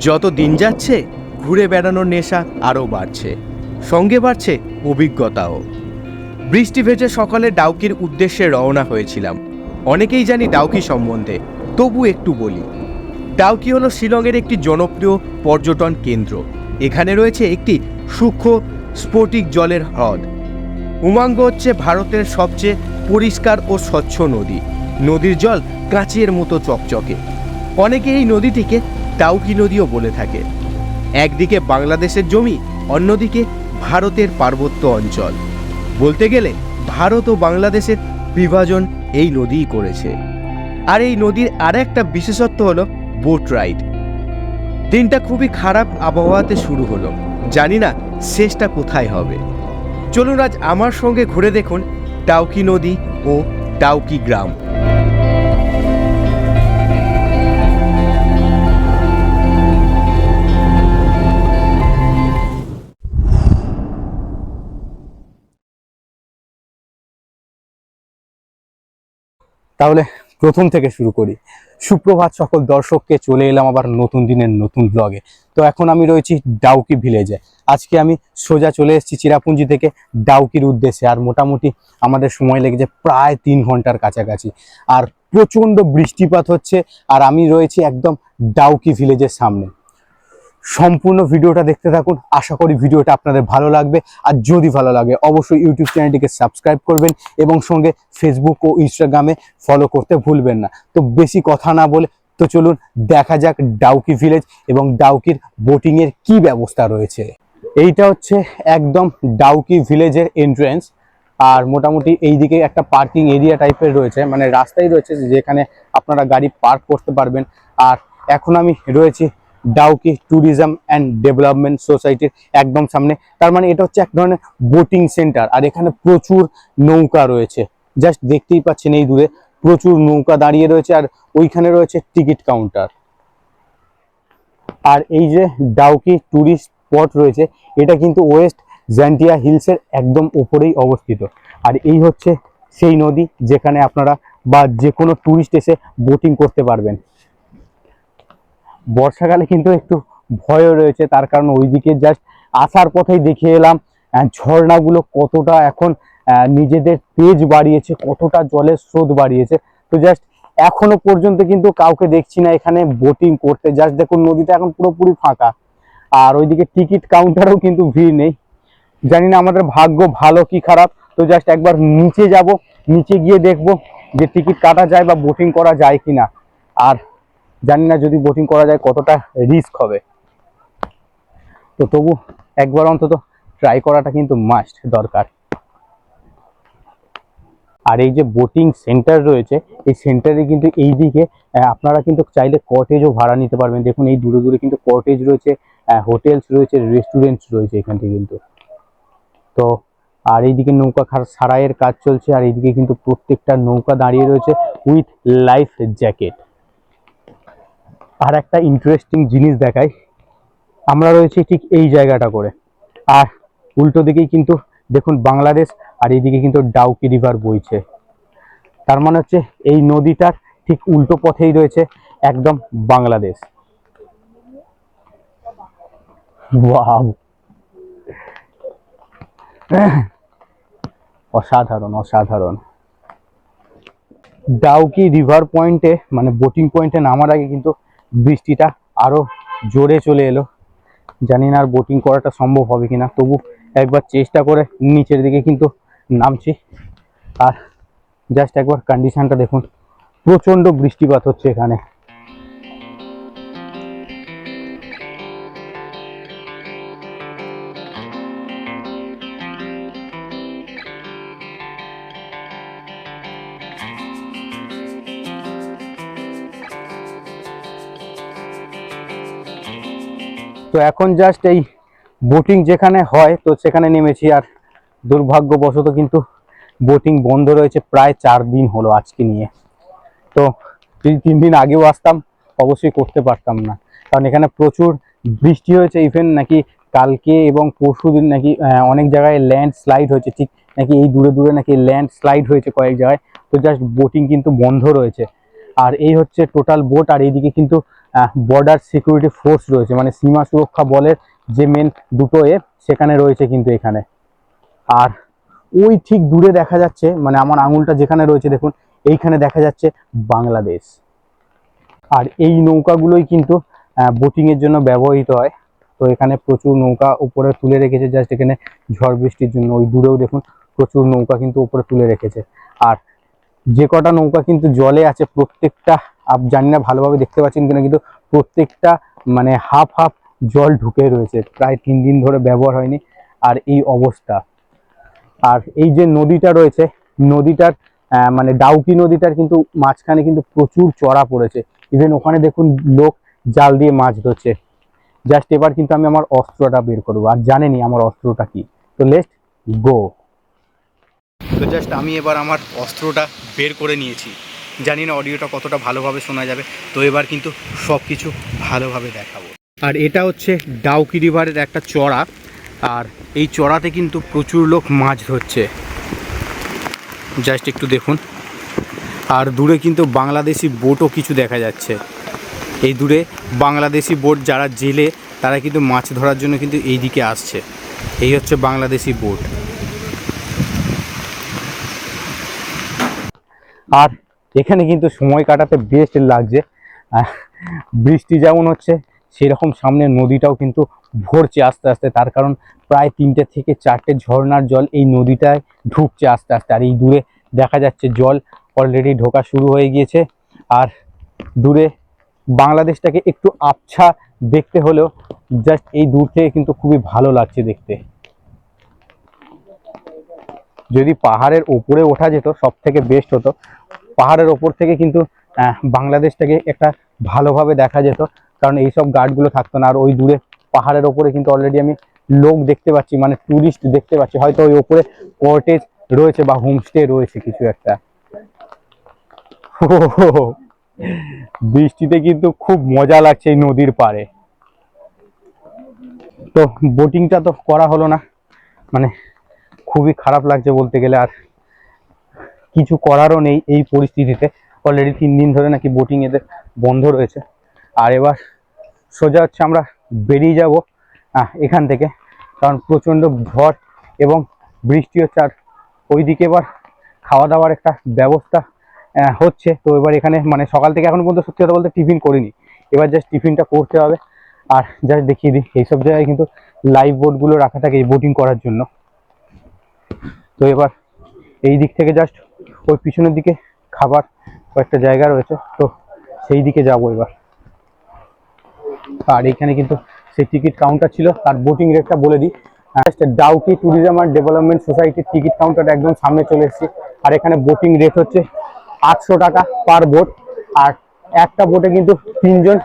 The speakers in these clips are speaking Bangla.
যত দিন যাচ্ছে, ঘুরে বেড়ানোর নেশা আরও বাড়ছে। সঙ্গে বাড়ছে অভিজ্ঞতাও। বৃষ্টি ভেজে সকালে ডাউকির উদ্দেশ্যে রওনা হয়েছিলাম। অনেকেই জানি ডাউকি সম্বন্ধে, তবু একটু বলি। ডাউকি হলো শিলংয়ের একটি জনপ্রিয় পর্যটন কেন্দ্র। এখানে রয়েছে একটি সূক্ষ্ম স্ফটিক জলের হ্রদ। উমাঙ্গ হচ্ছে ভারতের সবচেয়ে পরিষ্কার ও স্বচ্ছ নদী। নদীর জল কাঁচের মতো চকচকে। অনেকে এই নদীটিকে ডাউকি নদীও বলে থাকে। একদিকে বাংলাদেশের জমি, অন্যদিকে ভারতের পার্বত্য অঞ্চল। বলতে গেলে, ভারত ও বাংলাদেশের বিভাজন এই নদীই করেছে। আর এই নদীর আর একটা বিশেষত্ব হলো বোট রাইড দিনটা খুবই খারাপ আবহাওয়াতে শুরু হলো। জানি না শেষটা কোথায় হবে। চলুন আজ আমার সঙ্গে ঘুরে দেখুন টাউকি নদী ও টাউকি গ্রাম। তাহলে প্রথম থেকে শুরু করি। সুপ্রভাত সকল দর্শককে চলে এলাম আবার নতুন দিনের নতুন ব্লগে তো এখন আমি রয়েছি ডাউকি ভিলেজে। আজকে আমি সোজা চলে এসেছি চিরাপুঞ্জি থেকে ডাউকির উদ্দেশ্যে। আর মোটামুটি আমাদের সময় লেগেছে প্রায় তিন ঘণ্টার কাছাকাছি। আর প্রচণ্ড বৃষ্টিপাত হচ্ছে, আর আমি রয়েছি একদম ডাউকি ভিলেজের সামনে। সম্পূর্ণ ভিডিওটা দেখতে থাকুন। আশা করি ভিডিওটা আপনাদের ভালো লাগবে। আর যদি ভালো লাগে, অবশ্যই ইউটিউব চ্যানেলটিকে সাবস্ক্রাইব করবেন এবং সঙ্গে ফেসবুক ও ইনস্টাগ্রামে ফলো করতে ভুলবেন না। তো বেশি কথা না বলে, তো চলুন দেখা যাক ডাউকি ভিলেজ এবং ডাউকির বোটিংয়ের কি ব্যবস্থা রয়েছে। এইটা হচ্ছে একদম ডাউকি ভিলেজের এন্ট্রেন্স আর মোটামুটি এইদিকে একটা পার্কিং এরিয়া টাইপের রয়েছে। মানে রাস্তাই রয়েছে, যেখানে আপনারা গাড়ি পার্ক করতে পারবেন। আর এখন আমি রয়েছি ডাউকি ট্যুরিজম অ্যান্ড ডেভেলপমেন্ট সোসাইটির একদম সামনে। তার মানে এটা হচ্ছে এক ধরনের বোটিং সেন্টার। আর এখানে প্রচুর নৌকা রয়েছে। জাস্ট দেখতেই পাচ্ছেন এই দূরে প্রচুর নৌকা দাঁড়িয়ে রয়েছে আর ওইখানে রয়েছে টিকিট কাউন্টার। আর এই যে ডাউকি ট্যুরিস্ট স্পট রয়েছে, এটা কিন্তু ওয়েস্ট জ্যান্টিয়া হিলসের একদম ওপরেই অবস্থিত। আর এই হচ্ছে সেই নদী যেখানে আপনারা বা যে কোনো ট্যুরিস্ট এসে বোটিং করতে পারবেন। বর্ষাকালে কিন্তু একটু ভয়ও রয়েছে, তার কারণ ওইদিকে জাস্ট আসার পথেই দেখে এলাম ঝর্ণাগুলো কতটা এখন নিজেদের তেজ বাড়িয়েছে, কতটা জলের স্রোত বাড়িয়েছে। তো জাস্ট এখনও পর্যন্ত কিন্তু কাউকে দেখছি না এখানে বোটিং করতে। জাস্ট দেখুন নদীটা এখন পুরোপুরি ফাঁকা। আর ওইদিকে টিকিট কাউন্টারেও কিন্তু ভিড় নেই। জানি না আমাদের ভাগ্য ভালো কি খারাপ, তো জাস্ট একবার নিচে যাব, নিচে গিয়ে দেখব যে টিকিট কাটা যায় বা বোটিং করা যায় কিনা। আর জানি না যদি বোটিং করা যায় কতটা রিস্ক হবে। তো তবু একবার অন্তত ট্রাই করাটা কিন্তু মাস্ট দরকার। আর এই যে বোটিং সেন্টার রয়েছে, এই সেন্টারে কিন্তু এই দিকে আপনারা কিন্তু চাইলে কটেজও ভাড়া নিতে পারবেন। দেখুন এই দূরে দূরে কিন্তু কটেজ রয়েছে হোটেলস রয়েছে রেস্টুরেন্টস রয়েছে এখানটি কিন্তু। তো আর এইদিকে নৌকা খার- সারাইয়ের কাজ চলছে, আর এইদিকে কিন্তু প্রত্যেকটা নৌকা দাঁড়িয়ে রয়েছে উইথ লাইফ জ্যাকেট আর একটা ইন্টারেস্টিং জিনিস দেখাই। আমরা রয়েছি ঠিক এই জায়গাটা করে। আর উল্টো দিকেই কিন্তু দেখুন বাংলাদেশ আর এইদিকে কিন্তু ডাউকি রিভার বইছে। তার মানে হচ্ছে এই নদীটার ঠিক উল্টো পথেই রয়েছে একদম বাংলাদেশ। অসাধারণ অসাধারণ। ডাউকি রিভার পয়েন্টে মানে বোটিং পয়েন্টে নামার আগে কিন্তু বৃষ্টিটা আরও জোরে চলে এলো। জানি না আর বোটিং করাটা সম্ভব হবে কিনা, তবু একবার চেষ্টা করে নিচের দিকে কিন্তু নামছি। আর জাস্ট একবার কন্ডিশানটা দেখুন, প্রচণ্ড বৃষ্টিপাত হচ্ছে এখানে। তো এখন জাস্ট এই বোটিং যেখানে হয়, তো সেখানে নেমেছি আর দুর্ভাগ্যবশত কিন্তু বোটিং বন্ধ রয়েছে, প্রায় চার দিন হলো আজকে নিয়ে। তো যদি তিন দিন আগেও আসতাম, অবশ্যই করতে পারতাম না। কারণ এখানে প্রচুর বৃষ্টি হয়েছে ইভেন নাকি কালকে এবং পরশু দিন নাকি অনেক জায়গায় ল্যান্ড স্লাইড হয়েছে, ঠিক নাকি এই দূরে দূরে নাকি ল্যান্ড স্লাইড হয়েছে কয়েক জায়গায়। তো জাস্ট বোটিং কিন্তু বন্ধ রয়েছে। আর এই হচ্ছে টোটাল বোট আর এইদিকে কিন্তু বর্ডার সিকিউরিটি ফোর্স রয়েছে মানে সীমা সুরক্ষা বলের যে মেন দুটো এ, সেখানে রয়েছে কিন্তু এখানে। আর ওই ঠিক দূরে দেখা যাচ্ছে মানে আমার আঙুলটা যেখানে রয়েছে, দেখুন, এইখানে দেখা যাচ্ছে বাংলাদেশ। আর এই নৌকাগুলোই কিন্তু বোটিং এর জন্য ব্যবহৃত হয়। তো এখানে প্রচুর নৌকা উপরে তুলে রেখেছে জাস্ট এখানে ঝড় বৃষ্টির জন্য। ওই দূরেও দেখুন, প্রচুর নৌকা কিন্তু উপরে তুলে রেখেছে। আর যে কটা নৌকা কিন্তু জলে আছে, প্রত্যেকটা আপ জানি না ভালোভাবে দেখতে পাচ্ছেন কিনা, কিন্তু প্রত্যেকটা মানে হাফ হাফ জল ঢুকে রয়েছে। প্রায় তিন দিন ধরে ব্যবহার হয়নি। আর এই অবস্থা। আর এই যে নদীটা রয়েছে, নদীটার মানে ডাউকি নদীটার কিন্তু মাঝখানে কিন্তু প্রচুর চড়া পড়েছে। ইভেন ওখানে দেখুন লোক জাল দিয়ে মাছ ধরছে। জাস্ট এবার কিন্তু আমি আমার অস্ত্রটা বের করব। আর জানেনি আমার অস্ত্রটা কি। তো লেট গো তো জাস্ট আমি এবার আমার অস্ত্রটা বের করে নিয়েছি। জানি না অডিওটা কতটা ভালোভাবে শোনা যাবে, তো এবার কিন্তু সব কিছু ভালোভাবে দেখাবো। আর এটা হচ্ছে ডাউকি রিভারের একটা চড়া, আর এই চড়াতে কিন্তু প্রচুর লোক মাছ ধরছে। জাস্ট একটু দেখুন। আর দূরে কিন্তু বাংলাদেশি বোটও কিছু দেখা যাচ্ছে। এই দূরে বাংলাদেশি বোট যারা জেলে, তারা কিন্তু মাছ ধরার জন্য কিন্তু এই দিকে আসছে। এই হচ্ছে বাংলাদেশি বোট। আর এখানে কিন্তু সময় কাটাতে বেস্ট লাগছে। বৃষ্টি যেমন হচ্ছে, সেরকম সামনে নদীটাও কিন্তু ভরছে আস্তে আস্তে। তার কারণ প্রায় তিনটে থেকে চারটে ঝর্ণার জল এই নদীটায় ঢুকছে আস্তে আস্তে। আর এই দূরে দেখা যাচ্ছে জল অলরেডি ঢোকা শুরু হয়ে গিয়েছে। আর দূরে বাংলাদেশটাকে একটু আবছা দেখতে হলেও জাস্ট এই দূর থেকে কিন্তু খুবই ভালো লাগছে দেখতে। যদি পাহাড়ের ওপরে ওঠা যেত সব থেকে বেস্ট হতো। পাহাড়ের ওপর থেকে কিন্তু বাংলাদেশটাকে একটা ভালোভাবে দেখা যেত। কারণ এইসব গার্ডগুলো থাকতো না। আর ওই দূরে পাহাড়ের ওপরে কিন্তু অলরেডি আমি লোক দেখতে পাচ্ছি মানে ট্যুরিস্ট দেখতে পাচ্ছি। হয়তো ওই ওপরে কটেজ রয়েছে বা হোমস্টে রয়েছে কিছু একটা। বৃষ্টিতে কিন্তু খুব মজা লাগছে এই নদীর পাড়ে। তো বোটিংটা তো করা হলো না। মানে খুবই খারাপ লাগছে বলতে গেলে আর কিছু করারও নেই এই পরিস্থিতিতে। অলরেডি তিন দিন ধরে নাকি বোটিং এদের বন্ধ রয়েছে। আর এবার সোজা হচ্ছে আমরা বেরিয়ে যাব এখান থেকে। কারণ প্রচণ্ড ঝড় এবং বৃষ্টি হচ্ছে আর ওইদিকে এবার খাওয়া দাওয়ার একটা ব্যবস্থা হচ্ছে। তো এবার এখানে মানে সকাল থেকে এখন পর্যন্ত সত্যি কথা বলতে টিফিন করিনি। এবার জাস্ট টিফিনটা করতে হবে। আর জাস্ট দেখিয়ে দিই, এইসব জায়গায় কিন্তু লাইভ বোটগুলো রাখা থাকে বোটিং করার জন্য। তো এবার এই দিক থেকে জাস্ট ওই পিছনের দিকে খাবার কয়েকটা জায়গা রয়েছে, তো সেই দিকে যাব এবার। আর এখানে কিন্তু সেই টিকিট কাউন্টার ছিল, তার বোটিং রেটটা বলে দিই। ডাউকি ট্যুরিজম অ্যান্ড ডেভেলপমেন্ট সোসাইটির টিকিট কাউন্টার একদম সামনে চলে এসেছি। আর এখানে বোটিং রেট হচ্ছে আটশো টাকা পার বোট আর একটা বোটে কিন্তু তিনজন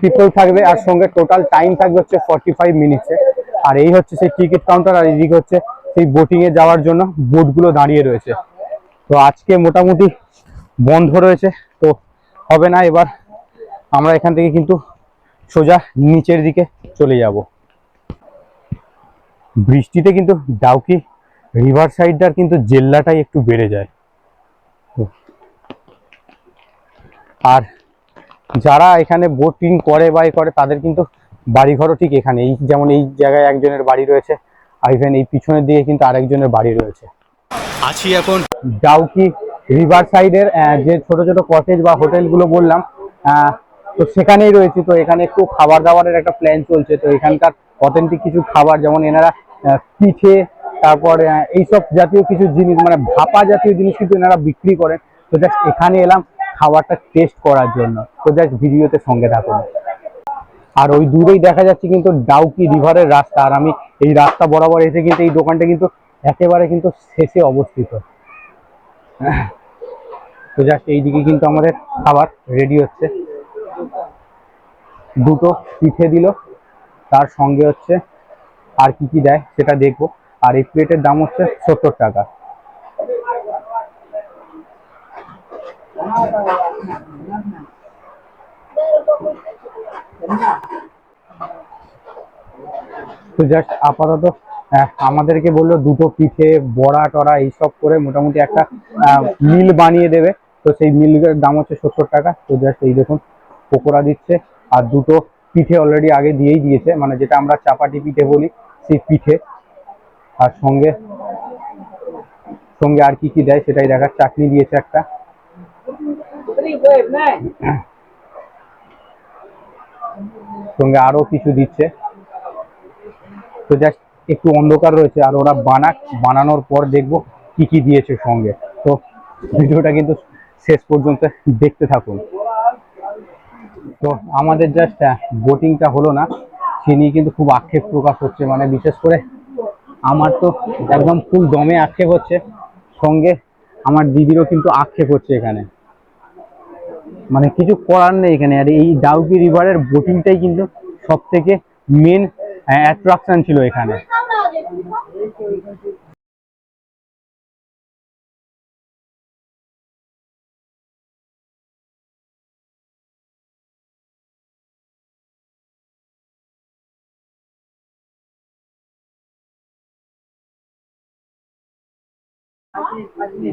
পিপল থাকবে, আর সঙ্গে টোটাল টাইম থাকবে হচ্ছে ফর্টি ফাইভ মিনিটসে আর এই হচ্ছে সেই টিকিট কাউন্টার আর এইদিকে হচ্ছে সেই বোটিং এ যাওয়ার জন্য বোটগুলো দাঁড়িয়ে রয়েছে। তো আজকে মোটামুটি বন্ধ রয়েছে, তো হবে না, এবার আমরা এখান থেকে কিন্তু সোজা নিচের দিকে চলে যাব। বৃষ্টিতে কিন্তু ডাউকি রিভার সাইডটার কিন্তু জেল্লাটাই একটু বেড়ে যায়। আর যারা এখানে বোটিং করে বা করে, তাদের কিন্তু বাড়িঘরও ঠিক এখানে। এই যেমন এই জায়গায় একজনের বাড়ি রয়েছে আর ইভেন এই পিছনের দিকে কিন্তু আরেকজনের বাড়ি রয়েছে। আছি এখন ডাউকি রিভার সাইডের যে ছোট ছোট কটেজ বা হোটেলগুলো বললাম তো সেখানেই রয়েছে। তো এখানে একটু খাবার দাবারের একটা প্ল্যান চলছে। তো এখানকার অথেন্টিক কিছু খাবার যেমন এনারা পিঠে তারপর এইসব জাতীয় কিছু জিনিস মানে ভাপা জাতীয় জিনিস কিন্তু এনারা বিক্রি করেন। তো জাস্ট এখানে এলাম খাবারটা টেস্ট করার জন্য। তো জাস্ট ভিডিওতে সঙ্গে থাকুন। আর ওই দূরেই দেখা যাচ্ছে কিন্তু ডাউকি রিভারের রাস্তা। আর আমি এই রাস্তা বরাবর এসে কিন্তু এই দোকানটা কিন্তু একেবারে কিন্তু শেষে অবস্থিত। তো জাস্ট এইদিকে কিন্তু আমাদের খাবার রেডি হচ্ছে। দুটো পিঠে দিল, তার সঙ্গে হচ্ছে আর কি কি দেয় সেটা দেখব। আর এই প্লেটের দাম হচ্ছে সত্তর টাকা। তো জাস্ট আপাতত আমাদেরকে বলল দুটো পিঠে বড়া টড়া এইসব করে মোটামুটি একটা মিল বানিয়ে দেবে। তো তো সেই মিলের দাম হচ্ছে সত্তর টাকা। তো জাস্ট এই দেখুন পকোড়া দিচ্ছে। আর দুটো পিঠে অলরেডি আগে দিয়েই দিয়েছে। মানে যেটা আমরা চাপাটি পিঠে বলি সেই পিঠে। আর সঙ্গে সঙ্গে আর কি কি দেয় সেটাই দেখার। চাটনি দিয়েছে একটা। সঙ্গে আরও কিছু দিচ্ছে। তো জাস্ট একটু অন্ধকার রয়েছে, আর ওরা বানাক, বানানোর পর দেখব কি কি দিয়েছে সঙ্গে। তো ভিডিওটা কিন্তু শেষ পর্যন্ত দেখতে থাকুন। তো আমাদের জাস্ট বোটিংটা হলো না। সে নিয়ে কিন্তু খুব আক্ষেপ প্রকাশ হচ্ছে মানে বিশেষ করে আমার তো একদম ফুল দমে আক্ষেপ হচ্ছে। সঙ্গে আমার দিদিরও কিন্তু আক্ষেপ হচ্ছে এখানে। মানে কিছু করার নেই এখানে। আর এই ডাউকি রিভারের বোটিংটাই কিন্তু সব থেকে মেন অ্যাট্রাকশন ছিল এখানে।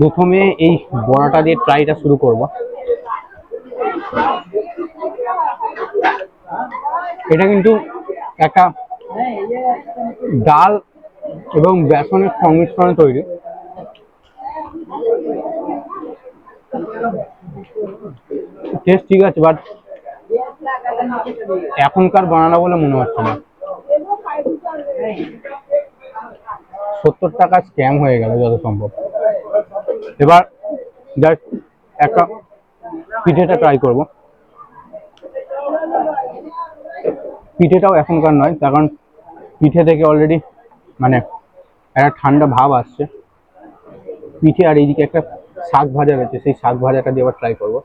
প্রথমে এই বড়াটা দিয়ে ট্রাইটা শুরু করব। এটা কিন্তু একটা ডাল এবং বেসনের সংমিশ্রণে তৈরি। টেস্ট ঠিক আছে বাট এখনকার বানানো বলে মনে হচ্ছে না। সত্তর টাকা স্ক্যাম হয়ে গেল যত সম্ভব। এবার জাস্ট একটা পিঠেটা ট্রাই করব। পিঠেটাও এখনকার নয়, তার কারণ পিঠে থেকে অলরেডি মানে একটা ঠান্ডা ভাব আসছে। পিঠে আর এইদিকে একটা শাক ভাজা রয়েছে সেই শাক ভাজাটা দিয়ে আবার ট্রাই করব।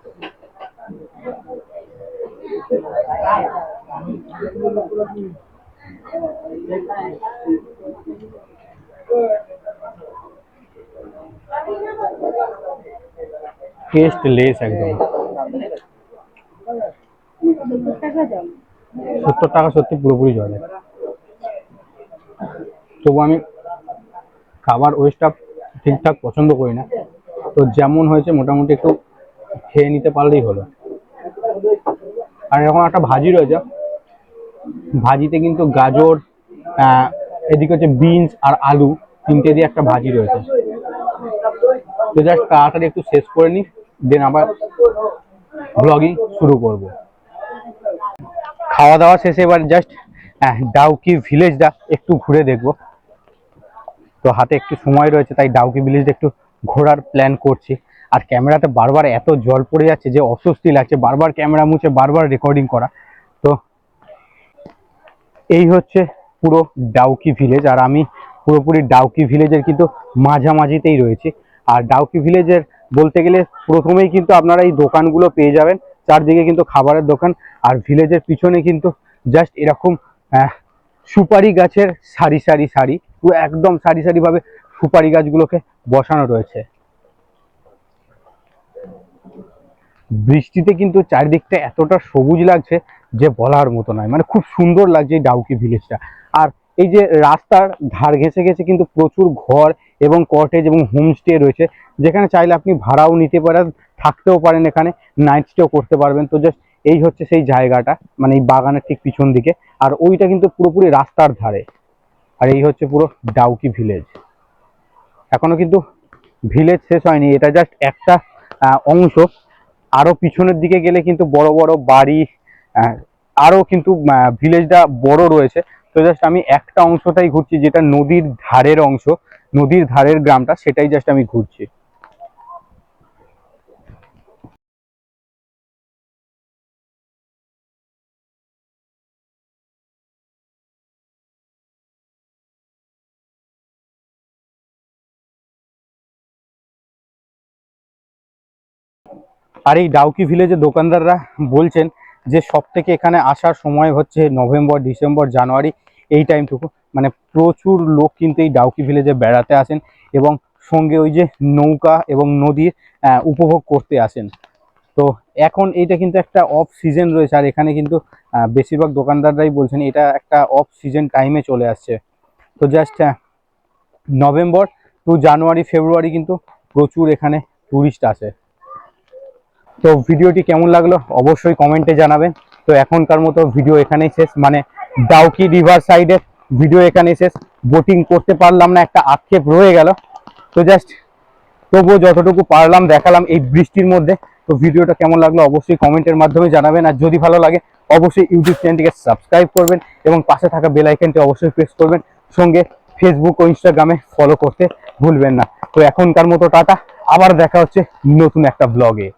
টেস্ট লেস একদম। সত্তর টাকা সত্যি পুরোপুরি জলে। তবু আমি খাবার ওয়েস্টটা ঠিকঠাক পছন্দ করি না। তো যেমন হয়েছে মোটামুটি একটু খেয়ে নিতে পারলেই হলো। আর এরকম একটা ভাজি রয়েছে। ভাজিতে কিন্তু গাজর এদিকে হচ্ছে বিনস আর আলু তিনটে দিয়ে একটা ভাজি রয়েছে। তো জাস্ট তাড়াতাড়ি একটু শেষ করে নিই দেন আবার ব্লগিং শুরু করব। খাওয়া দাওয়া শেষে, এবার জাস্ট ডাউকি ভিলেজটা একটু ঘুরে দেখব। তো হাতে একটু সময় রয়েছে, তাই ডাউকি ভিলেজটা একটু ঘোরার প্ল্যান করছি। আর ক্যামেরাতে বারবার এত জল পড়ে যাচ্ছে, যে অস্বস্তি লাগছে। বারবার ক্যামেরা মুছে, বারবার রেকর্ডিং করা। তো এই হচ্ছে পুরো ডাউকি ভিলেজ আর আমি পুরোপুরি ডাউকি ভিলেজের কিন্তু মাঝামাঝিতেই রয়েছি। আর ডাউকি ভিলেজের বলতে গেলে প্রথমেই কিন্তু আপনারা এই দোকানগুলো পেয়ে যাবেন। চারদিকে কিন্তু খাবারের দোকান আর ভিলেজের পিছনে কিন্তু জাস্ট এরকম সুপারি গাছের সারি সারি সারি, পুরো একদম সারি সারি ভাবে সুপারি গাছগুলোকে বসানো রয়েছে। বৃষ্টিতে কিন্তু চারিদিকটা এতটা সবুজ লাগছে যে বলার মতো নয় মানে খুব সুন্দর লাগছে এই ডাউকি ভিলেজটা। আর এই যে রাস্তার ধার ঘেঁষে ঘেঁষে কিন্তু প্রচুর ঘর এবং কটেজ এবং হোমস্টে রয়েছে, যেখানে চাইলে আপনি ভাড়াও নিতে পারেন। থাকতেও পারেন এখানে নাইট স্টেও করতে পারবেন। তো জাস্ট এই হচ্ছে সেই জায়গাটা মানে এই বাগানের ঠিক পিছন দিকে। আর ওইটা কিন্তু পুরোপুরি রাস্তার ধারে। আর এই হচ্ছে পুরো ডাউকি ভিলেজ এখনও কিন্তু ভিলেজ শেষ হয়নি। এটা জাস্ট একটা অংশ। আরও পিছনের দিকে গেলে কিন্তু বড় বড় বাড়ি আরও কিন্তু ভিলেজটা বড় রয়েছে। তো জাস্ট আমি একটা অংশটাই ঘুরছি, যেটা নদীর ধারের অংশ, নদীর ধারের গ্রামটা, সেটাই জাস্ট আমি ঘুরছি। আর এই ডাউকি ভিলেজে দোকানদাররা বলছেন যে সব থেকে এখানে আসার সময় হচ্ছে নভেম্বর, ডিসেম্বর, জানুয়ারি, এই টাইমটুকু। মানে প্রচুর লোক কিন্তু এই ডাউকি ভিলেজে বেড়াতে আসেন এবং সঙ্গে ওই যে নৌকা এবং নদীর উপভোগ করতে আসেন। তো এখন এইটা কিন্তু একটা অফ সিজন রয়েছে আর এখানে কিন্তু বেশিরভাগ দোকানদাররাই বলছেন এটা একটা অফ সিজন টাইমে চলে আসছে। তো just November to January, February কিন্তু প্রচুর এখানে টুরিস্ট আসে। তো ভিডিওটি কেমন লাগল অবশ্যই কমেন্টে জানাবেন। তো এখনকার মতো ভিডিও এখানেই শেষ। মানে ডাউকি রিভার সাইডের ভিডিও এখানেই শেষ। বোটিং করতে পারলাম না, একটা আক্ষেপ রয়ে গেল। তো জাস্ট তবুও যতটুকু পারলাম, দেখালাম এই বৃষ্টির মধ্যে। তো ভিডিওটা কেমন লাগল অবশ্যই কমেন্টের মাধ্যমে জানাবেন। আর যদি ভালো লাগে, অবশ্যই ইউটিউব চ্যানেলটিকে সাবস্ক্রাইব করবেন এবং পাশে থাকা বেল আইকনটি অবশ্যই প্রেস করবেন। সঙ্গে ফেসবুক ও ইনস্টাগ্রামে ফলো করতে ভুলবেন না। তো এখনকার মতো টাটা। আবার দেখা হচ্ছে নতুন একটা ব্লগে